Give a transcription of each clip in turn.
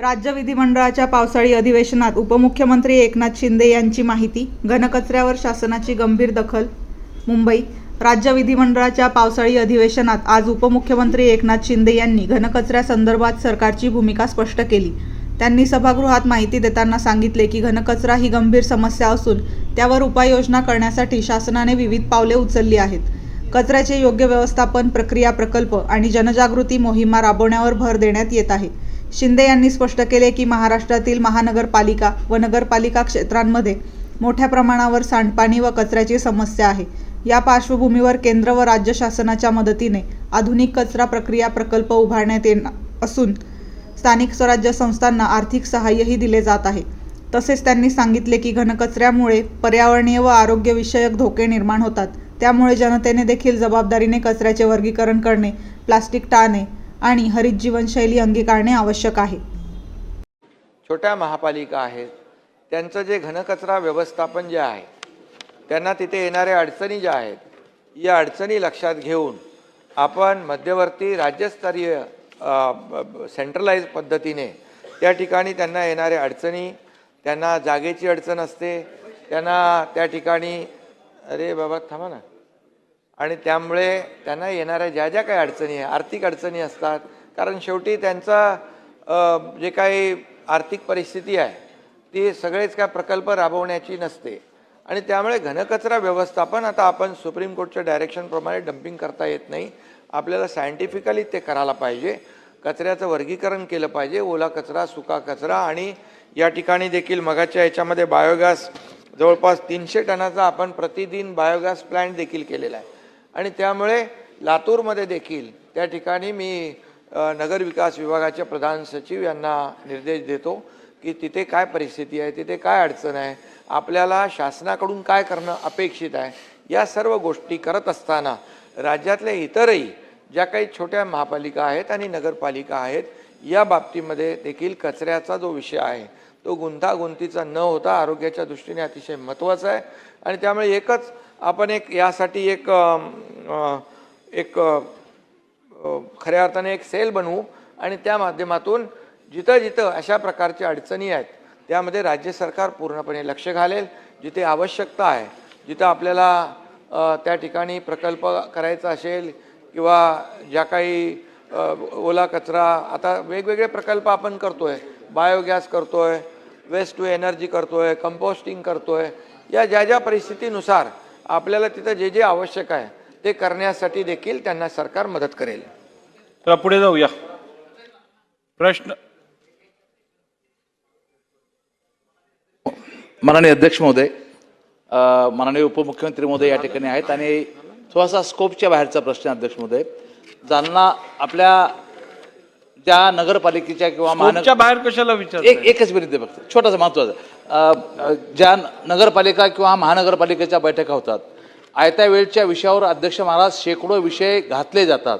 राज्य विधिमंडळाच्या पावसाळी अधिवेशनात उपमुख्यमंत्री एकनाथ शिंदे यांची माहिती घनकचऱ्यावर शासनाची गंभीर दखल मुंबई. राज्य विधिमंडळाच्या पावसाळी अधिवेशनात आज उपमुख्यमंत्री एकनाथ शिंदे यांनी घनकचऱ्यासंदर्भात सरकारची भूमिका स्पष्ट केली. त्यांनी सभागृहात माहिती देताना सांगितले की घनकचरा ही गंभीर समस्या असून त्यावर उपाययोजना करण्यासाठी शासनाने विविध पावले उचलली आहेत. कचऱ्याचे योग्य व्यवस्थापन प्रक्रिया प्रकल्प आणि जनजागृती मोहिमा राबवण्यावर भर देण्यात येत आहे. शिंदे यांनी स्पष्ट केले की महाराष्ट्रातील महानगरपालिका व नगरपालिका क्षेत्रांमध्ये मोठ्या प्रमाणावर सांडपाणी व कचऱ्याची समस्या आहे. या पार्श्वभूमीवर केंद्र व राज्य शासनाच्या मदतीने आधुनिक कचरा प्रक्रिया प्रकल्प उभारण्यात येणार असून स्थानिक स्वराज्य संस्थांना आर्थिक सहाय्यही दिले जात आहे. तसेच त्यांनी सांगितले की घनकचऱ्यामुळे पर्यावरणीय व आरोग्यविषयक धोके निर्माण होतात. त्यामुळे जनतेने देखील जबाबदारीने कचऱ्याचे वर्गीकरण करणे प्लास्टिक टाळणे आणि हरित जीवनशैली अंगीकारणे आवश्यक आहे. छोट्या महापालिका आहेत. त्यांचं जे घनकचरा व्यवस्थापन जे आहे त्यांना तिथे येणाऱ्या अडचणी ज्या आहेत या अडचणी लक्षात घेऊन आपण मध्यवर्ती राज्यस्तरीय सेंट्रलाइज पद्धतीने त्या ठिकाणी त्यांना येणाऱ्या अडचणी त्यांना जागेची अडचण असते त्यांना त्या ठिकाणी अरे बाबा थांबा ना. आणि त्यामुळे त्यांना येणाऱ्या ज्या ज्या काही अडचणी आहे आर्थिक अडचणी असतात कारण शेवटी त्यांचा जे काही आर्थिक परिस्थिती आहे ती सगळेच काय प्रकल्प राबवण्याची नसते. आणि त्यामुळे घनकचरा व्यवस्थापन आता आपण सुप्रीम कोर्टच्या डायरेक्शनप्रमाणे डम्पिंग करता येत नाही. आपल्याला सायंटिफिकली ते करायला पाहिजे. कचऱ्याचं वर्गीकरण केलं पाहिजे. ओला कचरा सुका कचरा आणि या ठिकाणी देखील मगाच्या याच्यामध्ये बायोगॅस जवळपास तीनशे टनाचा आपण प्रतिदिन बायोगॅस प्लॅन्ट देखील केलेला आहे. आणि त्यामुळे लातूरमध्ये देखील त्या ठिकाणी मी नगरविकास विभागाचे प्रधान सचिव यांना निर्देश देतो की तिथे काय परिस्थिती आहे तिथे काय अडचण आहे आपल्याला शासनाकडून काय करणं अपेक्षित आहे या सर्व गोष्टी करत असताना राज्यातल्या इतरही ज्या काही छोट्या महापालिका आहेत आणि नगरपालिका आहेत या बाबतीमध्ये देखील कचऱ्याचा जो विषय आहे तो गुंतागुंतीचा न होता आरोग्याच्या दृष्टीने अतिशय महत्त्वाचा आहे. आणि त्यामुळे एकच आपण एक यासाठी एक एक खऱ्या अर्थाने एक सेल बनवू आणि त्या माध्यमातून जिथं जिथं अशा प्रकारच्या अडचणी आहेत त्यामध्ये राज्य सरकार पूर्णपणे लक्ष घालेल. जिथे आवश्यकता आहे जिथं आपल्याला त्या ठिकाणी प्रकल्प करायचा असेल किंवा ज्या काही ओला कचरा आता वेगवेगळे प्रकल्प आपण करतो आहे बायोगॅस करतोय वेस्ट टू एनर्जी करतोय कंपोस्टिंग करतोय. या ज्या ज्या परिस्थितीनुसार आपल्याला तिथं जे जे आवश्यक आहे ते करण्यासाठी देखील त्यांना सरकार मदत करेल. तर पुढे जाऊया. प्रश्न. माननीय अध्यक्ष महोदय माननीय उपमुख्यमंत्री महोदय या ठिकाणी आहेत आणि थोडासा स्कोपच्या बाहेरचा प्रश्न आहे, अध्यक्ष महोदय. जालना आपल्या ज्या नगरपालिकेच्या किंवा महानगर बाहेर कशाला एक विचार एकच मिनिट दे फक्त. छोटासा महत्त्वाचा ज्या नगरपालिका किंवा महानगरपालिकेच्या बैठका होतात आयत्या वेळच्या विषयावर अध्यक्ष महाराज शेकडो विषय घातले जातात.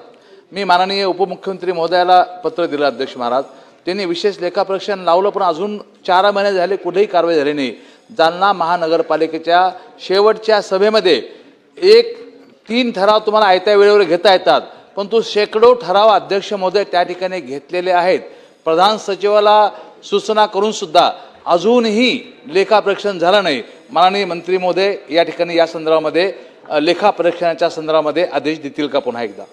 मी माननीय उपमुख्यमंत्री महोदयाला पत्र दिलं अध्यक्ष महाराज. त्यांनी विशेष लेखापरीक्षण लावलं पण अजून चार महिने झाले कुठेही कारवाई झाली नाही. जालना महानगरपालिकेच्या शेवटच्या सभेमध्ये एक तीन ठराव तुम्हाला आयत्या वेळेवर घेता येतात. पण तो शेकडो ठराव अध्यक्ष महोदय त्या ठिकाणी घेतलेले आहेत. प्रधान सचिवाला सूचना करून सुद्धा अजूनही लेखापरीक्षण झालं नाही. माननीय मंत्री महोदय या ठिकाणी या संदर्भामध्ये लेखापरीक्षणाच्या संदर्भामध्ये आदेश देतील का पुन्हा एकदा?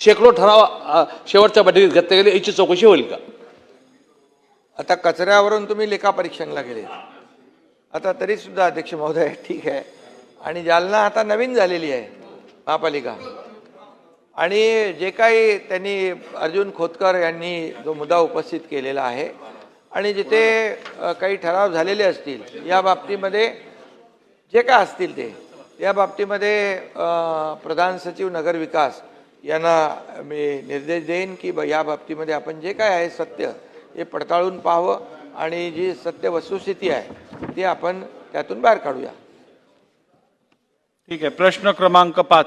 शेकडो ठराव शेवटच्या बैठकीत घेतले गेले. याची चौकशी होईल का? आता कचऱ्यावरून तुम्ही लेखापरीक्षणला गेले. आता तरी सुद्धा अध्यक्ष महोदय ठीक आहे. आणि जालना आता नवीन झालेली आहे महापालिका. आणि जे काही त्यांनी अर्जुन खोतकर यांनी जो मुद्दा उपस्थित केलेला आहे आणि जिथे काही ठराव झालेले असतील या बाबतीमध्ये जे काय असतील ते या बाबतीमध्ये प्रधान सचिव नगरविकास यांना मी निर्देश देईन की ब- या बाबतीमध्ये आपण जे काय आहे सत्य हे पडताळून पाहावं आणि जी सत्य वस्तुस्थिती आहे ती आपण त्यातून बाहेर काढूया. ठीक आहे. प्रश्न क्रमांक पाच.